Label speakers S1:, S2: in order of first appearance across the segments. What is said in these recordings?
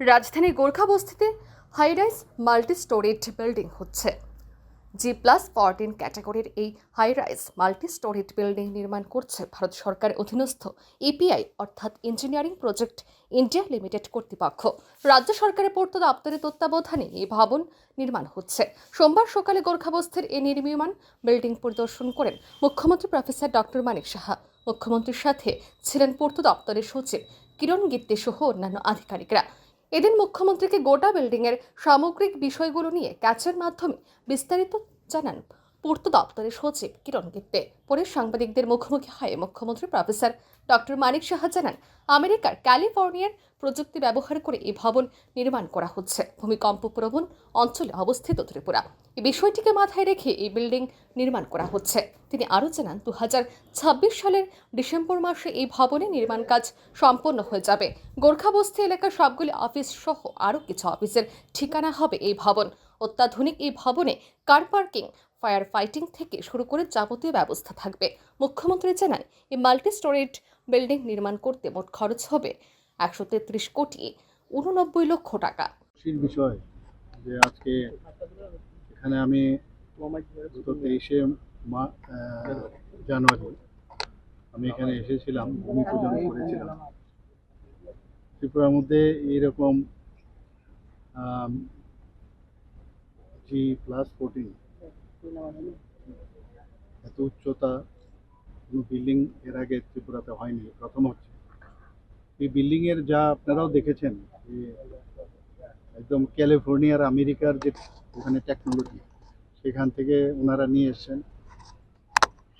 S1: রাজধানী গোর্খা বস্তিতে high-rise multi storeyed building হচ্ছে। জি প্লাস ফরটিন ক্যাটাগরির এই হাইরাইজ মাল্টি স্টোরেড বিল্ডিং নির্মাণ করছে ভারত সরকারের অধীনস্থ ইপিআই অর্থাৎ ইঞ্জিনিয়ারিং প্রজেক্ট ইন্ডিয়া লিমিটেড কর্তৃপক্ষ। রাজ্য সরকারের পূর্ত দপ্তরের তত্ত্বাবধানে এই ভবন নির্মাণ হচ্ছে। সোমবার সকালে গোর্খাবস্তির এই নির্মীয়মান বিল্ডিং পরিদর্শন করেন মুখ্যমন্ত্রী প্রফেসর ডক্টর মানিক সাহা। মুখ্যমন্ত্রীর সাথে ছিলেন পূর্ত দপ্তরের সচিব কিরণ গিত্তে সহ অন্যান্য আধিকারিকরা। এদিন মুখ্যমন্ত্রীকে গোটা বিল্ডিংয়ের সামগ্রিক বিষয়গুলো নিয়ে ক্যাচের মাধ্যমে বিস্তারিত জানান পূর্ত দপ্তরের সচিব কিরণ গিত্তে পরে সাংবাদিকদের মুখোমুখি হয়ে মুখ্যমন্ত্রী প্রফেসর ডক্টর মানিক সাহা জানান, আমেরিকার ক্যালিফোর্নিয়ার প্রযুক্তি ব্যবহার করে এই ভবন নির্মাণ করা হচ্ছে। ভূমিকম্প প্রবণ অঞ্চলে অবস্থিত ত্রিপুরা। এই বিষয়টিকে মাথায় রেখে এই বিল্ডিং নির্মাণ করা হচ্ছে। তিনি আরও জানান দু হাজার ছাব্বিশ সালের ডিসেম্বর মাসে এই ভবনে নির্মাণ কাজ সম্পন্ন হয়ে যাবে। গোর্খাবস্তি এলাকার সবগুলি অফিস সহ আরও কিছু অফিসের ঠিকানা হবে এই ভবন। অত্যাধুনিক এই ভবনে কার পার্কিং, ফায়ার ফাইটিং থেকে শুরু করে যাবতীয় ব্যবস্থা থাকবে। মুখ্যমন্ত্রী জানান, এই মাল্টি স্টোরেজ বিল্ডিং নির্মাণ করতে মোট খরচ হবে একশো তেত্রিশ কোটি উননব্বই লক্ষ টাকা।
S2: বিষয় যে আজকে এখানে আমি তেইশে জানুয়ারি আমি এখানে এসেছিলাম ভূমি পূজন করেছিলাম। ত্রিপুরার মধ্যে এইরকম জি প্লাস ফোরটিন এত উচ্চতা, কোনো বিল্ডিং এর আগে ত্রিপুরাতে হয়নি, প্রথম হচ্ছে। এই বিল্ডিংয়ের যা আপনারাও দেখেছেন, যে একদম ক্যালিফোর্নিয়ার আমেরিকার যে ওখানে টেকনোলজি সেখান থেকে ওনারা নিয়ে এসছেন।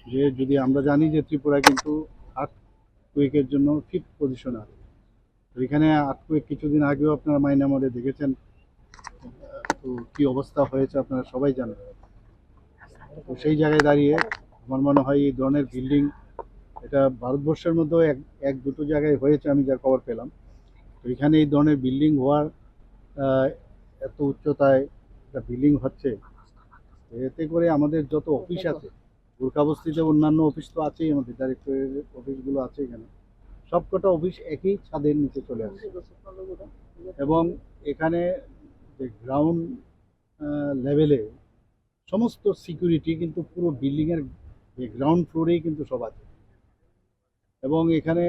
S2: যে যদি আমরা জানি যে ত্রিপুরা কিন্তু আর্থ কুইকের জন্য ফিফথ পজিশন আছে। এখানে আর্থ কুইক কিছুদিন আগেও আপনারা মাইনামরে দেখেছেন। তো কি অবস্থা হয়েছে আপনারা সবাই জানেন। তো সেই জায়গায় দাঁড়িয়ে আমার মনে হয় এই ধরনের বিল্ডিং এটা ভারতবর্ষের মধ্যেও এক এক দুটো জায়গায় হয়েছে আমি যা খবর পেলাম। তো এখানে এই ধরনের বিল্ডিং হওয়ার এত উচ্চতায় একটা বিল্ডিং হচ্ছে, এতে করে আমাদের যত অফিস আছে গোর্খাবস্তিতে অন্যান্য অফিস তো আছেই আমাদের ডাইরেক্টরের অফিসগুলো আছে এখানে। সবকটা অফিস একই ছাদের নিচে চলে আসছে এবং এখানে যে গ্রাউন্ড লেভেলে সমস্ত সিকিউরিটি কিন্তু পুরো বিল্ডিংয়ের গ্রাউন্ড ফ্লোরেই কিন্তু সব আছে। এবং এখানে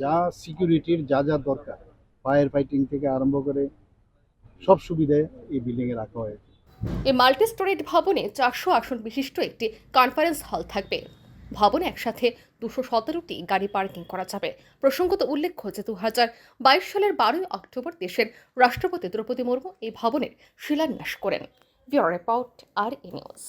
S2: যা সিকিউরিটির যা যা দরকার ফায়ার ফাইটিং থেকে আরম্ভ করে সব সুবিধায় এই বিল্ডিংয়ে রাখা হয়েছে।
S1: এই মাল্টি স্টোরেজ ভবনে চারশো আসন বিশিষ্ট একটি কনফারেন্স হল থাকবে। ভবনে একসাথে দুশো সতেরোটি গাড়ি পার্কিং করা যাবে। প্রসঙ্গত উল্লেখ্য যে দু হাজার বাইশ সালের বারোই অক্টোবর দেশের রাষ্ট্রপতি দ্রৌপদী মুর্মু এই ভবনের শিলান্যাস করেন। Bureau report R news.